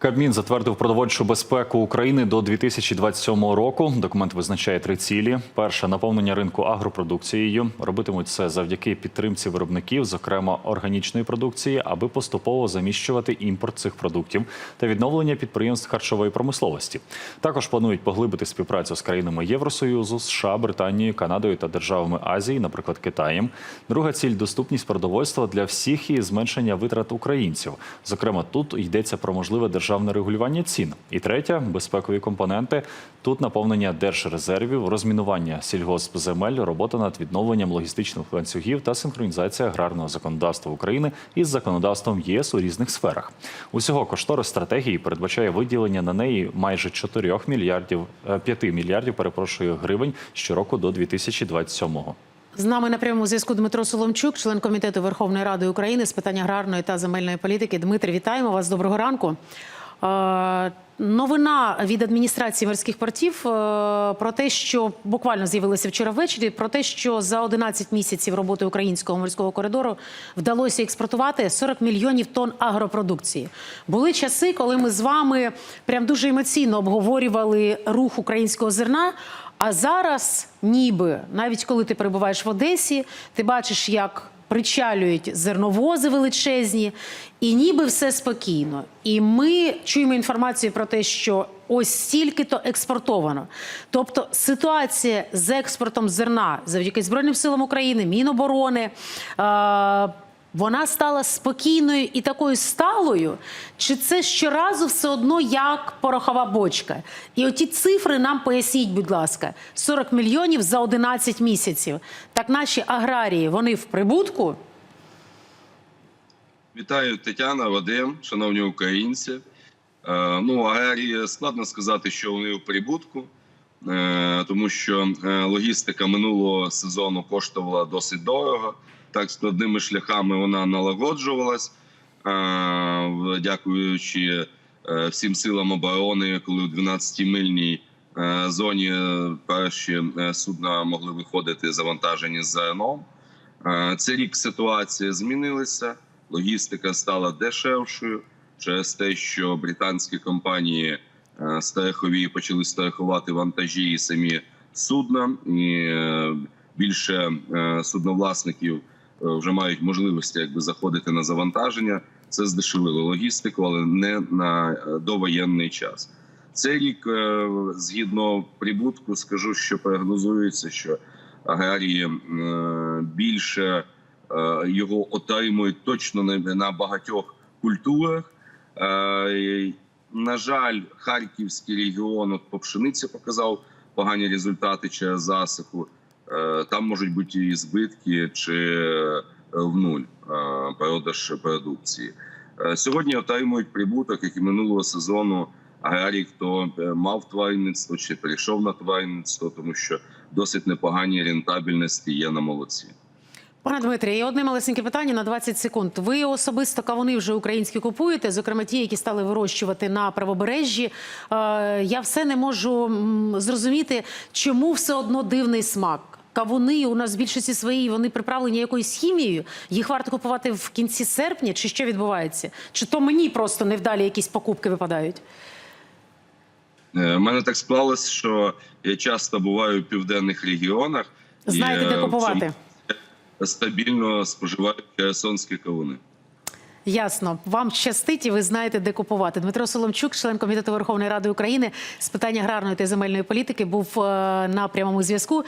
Кабмін затвердив продовольчу безпеку України до 2027 року. Документ визначає три цілі: перше наповнення ринку агропродукцією. Робитимуть це завдяки підтримці виробників, зокрема органічної продукції, аби поступово заміщувати імпорт цих продуктів та відновлення підприємств харчової промисловості. Також планують поглибити співпрацю з країнами Євросоюзу, США, Британією, Канадою та державами Азії, наприклад, Китаєм. Друга ціль доступність продовольства для всіх і зменшення витрат українців. Зокрема, тут йдеться про можливе державне регулювання цін. І третя безпекові компоненти. Тут наповнення держрезервів, розмінування сільгоспземель, робота над відновленням логістичних ланцюгів та синхронізація аграрного законодавства України із законодавством єС у різних сферах. Усього кошторис стратегії передбачає виділення на неї майже 4 мільярдів 5 мільярдів, перепрошую, гривень щороку до 2027-го. З нами на прямому зв'язку Дмитро Соломчук, член комітету Верховної Ради України з питань аграрної та земельної політики. Дмитрий, вітаємо вас. Доброго ранку. Е, Новина від адміністрації морських портів е, про те, що буквально з'явилася вчора ввечері, про те, що за 11 місяців роботи українського морського коридору вдалося експортувати 40 мільйонів тонн агропродукції. Були часи, коли ми з вами прям дуже емоційно обговорювали рух українського зерна. А зараз, ніби, навіть коли ти перебуваєш в Одесі, ти бачиш, як причалюють зерновози величезні, і ніби все спокійно. І ми чуємо інформацію про те, що ось стільки-то експортовано. Тобто ситуація з експортом зерна завдяки Збройним силам України, Міноборони. Е- вона стала спокійною і такою сталою, чи це щоразу все одно як порохова бочка? І оті цифри нам поясніть, будь ласка, 40 мільйонів за 11 місяців. Так наші аграрії, вони в прибутку? Вітаю Тетяна, Вадим, шановні українці. Е, Ну, аграрії складно сказати, що вони у прибутку, е, тому що е, логістика минулого сезону коштувала досить дорого. Так, складними шляхами вона налагоджувалась, е, дякуючи е, всім силам оборони, коли у 12-мильній е, зоні перші судна могли виходити завантажені з. Е, Цей рік ситуація змінилася логістика стала дешевшою через те, що британські компанії страхові почали страхувати вантажі і самі судна, і більше судновласників вже мають можливості якби заходити на завантаження. Це здешевило логістику, але не на е, довоєнний час. Цей рік, е, згідно прибутку, скажу, що прогнозується, що аграрії е, більше е, його отримують точно на багатьох культурах. Е, На жаль, Харківський регіон от по пшениці показав погані результати через засуху. Е, Там можуть бути і збитки чи е, в нуль е, продаж продукції. Сьогодні отримують прибуток, як і минулого сезону. Аграрій, хто мав тваринництво чи перейшов на тваринництво, тому що досить непогані рентабельності є на молоці. Пане Дмитрі, і одне малесеньке питання на 20 секунд. Ви особисто кавуни вже українські купуєте, зокрема ті, які стали вирощувати на правобережжі. Я все не можу зрозуміти, чому все одно дивний смак. Кавуни у нас в більшості своїй вони приправлені якоюсь хімією. Їх варто купувати в кінці серпня, чи що відбувається? Чи то мені просто невдалі якісь покупки випадають? Е, У мене так склалось, що я часто буваю в південних регіонах. і, Знаєте, де е, купувати? Стабільно споживаю херсонські кавуни. Ясно, вам щастить, і ви знаєте, де купувати. Дмитро Соломчук, член комітету Верховної Ради України з питань аграрної та земельної політики, був е, на прямому зв'язку.